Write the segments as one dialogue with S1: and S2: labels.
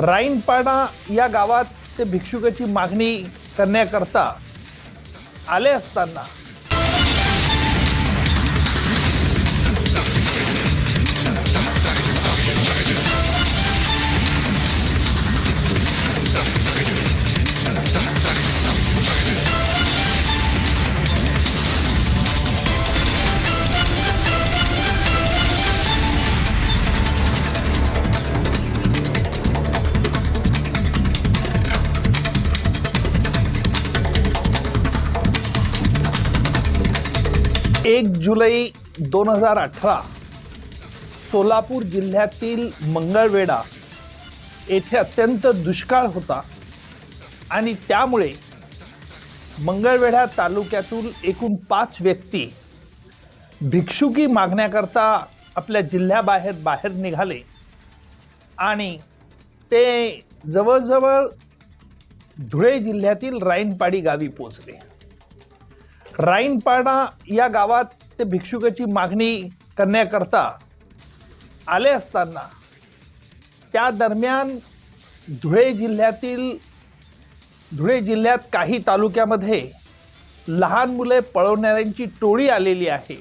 S1: राईनपाडा या गावात ते भिक्षुकाची मागणी करण्याकरता आले असताना एक जुलै दोन हजार अठरा सोलापूर जिल्ह्यातील मंगळवेढा येथे अत्यंत दुष्काळ होता आणि त्यामुळे मंगळवेढा तालुक्यातून एकूण पाच व्यक्ती भिक्षुकी मागण्याकरता आपल्या जिल्ह्याबाहेर बाहेर निघाले आणि ते जवळजवळ धुळे जिल्ह्यातील राईनपाडी गावी पोचले राईनपाडा या गावात ते भिक्षुकाची मागणी करण्याकरता आले असताना त्या दरम्यान धुळे जिल्ह्यातील धुळे जिल्ह्यात काही तालुक्यामध्ये लहान मुले पळवणाऱ्यांची टोळी आलेली आहे.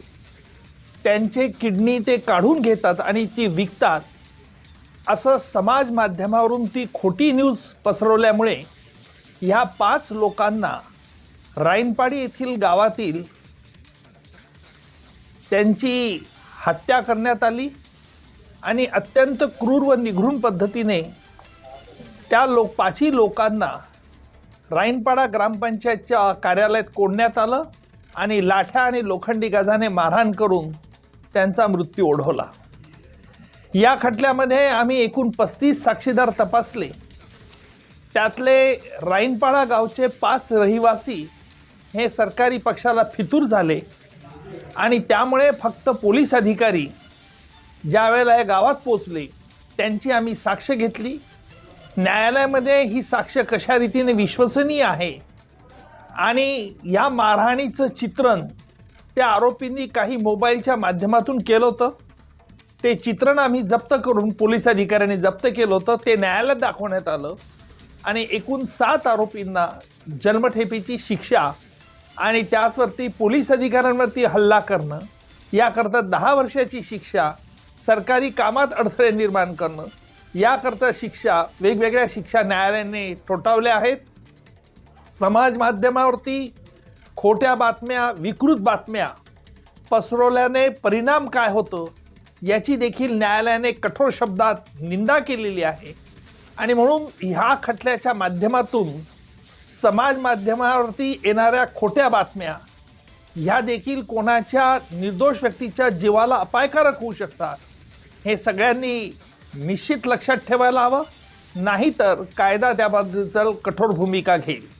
S1: त्यांचे किडनी ते काढून घेतात आणि ती विकतात. असं समाज माध्यमावरून ती खोटी न्यूज पसरवल्यामुळे ह्या पाच लोकांना राईनपाडी येथील गावातील त्यांची हत्या करण्यात आली आणि अत्यंत क्रूर व निघृण पद्धतीने त्या लोक पाचही लोकांना राईनपाडा ग्रामपंचायतच्या कार्यालयात कोंडण्यात आलं आणि लाठ्या आणि लोखंडी गजाने मारहाण करून त्यांचा मृत्यू ओढवला. या खटल्यामध्ये आम्ही एकूण पस्तीस साक्षीदार तपासले. त्यातले राईनपाडा गावचे पाच रहिवासी हे सरकारी पक्षाला फितूर झाले. आणि त्यामुळे फक्त पोलीस अधिकारी ज्या वेळेला या गावात पोचले त्यांची आम्ही साक्ष घेतली. न्यायालयामध्ये ही साक्ष कशा रीतीने विश्वसनीय आहे आणि या मारहाणीचं चित्रण त्या आरोपींनी काही मोबाईलच्या माध्यमातून केलं होतं. ते चित्रण आम्ही जप्त करून पोलीस अधिकाऱ्यांनी जप्त केलं होतं. ते न्यायालयात दाखवण्यात आलं. आणि एकूण सात आरोपींना जन्मठेपेची शिक्षा आणि त्याचवरती पोलीस अधिकाऱ्यांवरती हल्ला करणं याकरता दहा वर्षाची शिक्षा सरकारी कामात अडथळे निर्माण करणं याकरता शिक्षा वेगवेगळ्या शिक्षा न्यायालयाने ठोठावल्या आहेत. समाज माध्यमावरती खोट्या बातम्या विकृत बातम्या पसरवल्याने परिणाम काय होतो याची देखील न्यायालयाने कठोर शब्दात निंदा केलेली आहे. आणि म्हणून ह्या खटल्याच्या माध्यमातून समाज माध्यमावरती येणाऱ्या खोट्या बातम्या ह्या देखील कोणाच्या निर्दोष व्यक्तीच्या जीवाला अपायकारक होऊ शकतात. हे सगळ्यांनी निश्चित लक्षात ठेवायला हवं. नाहीतर कायदा त्याबद्दल कठोर भूमिका घेईल.